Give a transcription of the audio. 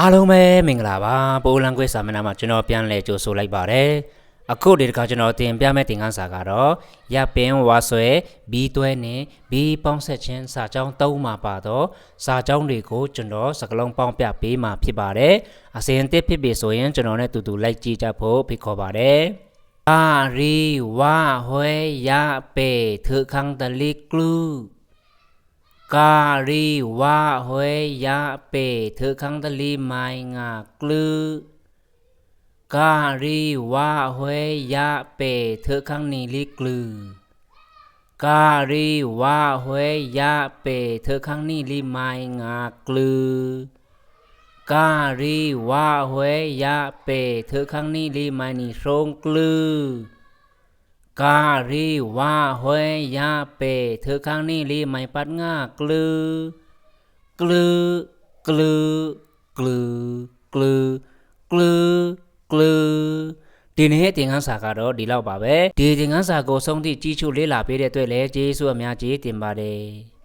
အားလုံးပဲမင်္ဂလာပါပိုလန်ကွေးစာမျက်နှာမှာကျွန်တော်ပြန်လည်ကြိုဆိုလိုက်ပါတယ်အခုဒီတစ်ခါကျွန်တော်တင်ပြမယ့်သင်ခန်းစာကတော့ရပင်ဝါဆွဲဘီတွဲနဲ့ဘီပေါင်းဆက်ခြင်းစာကြောင်း၃မှာပါတော့စာကြောင်းတွေကိုကျွန်တော်စကလုံးပေါင်းပြပေးမှာဖြစ်ပါတယ်အစဉ်အသစ်ဖြစ်ပြီဆိုရင်ကျွန်တော်နဲ့တူတူလိုက်ကြည့်ကြဖို့ဖိတ်ခေါ်ပါတယ်အာရီဝါဟွဲရပေ thư khăng tờ li clu ကာ กาลีวะเฮยยะเปเธอคังตะลีไมงากลือกาลีวะเฮยยะเปเธอคังนีลิกลือกาลีวะเฮยยะเปเธอคังนีลีไมงากลือกาลีวะเฮยยะเปเธอคังนีลีไมนีทรงกลือ ကာရီဝါဟွဲရပေ thư khăng ni li mai ni song clu ကာရီဝါဟွဲရပေ thư khăng ni li mai pat nga clu clu clu clu clu clu clu ဒီနေ့သင်ခန်းစာကတော့ဒီလောက်ပါပဲဒီသင်ခန်းစာကိုဆုံးထိကြီးချုပ်လေ့လာပေးတဲ့အတွက်လည်းကျေးဇူးအများကြီးတင်ပါတယ်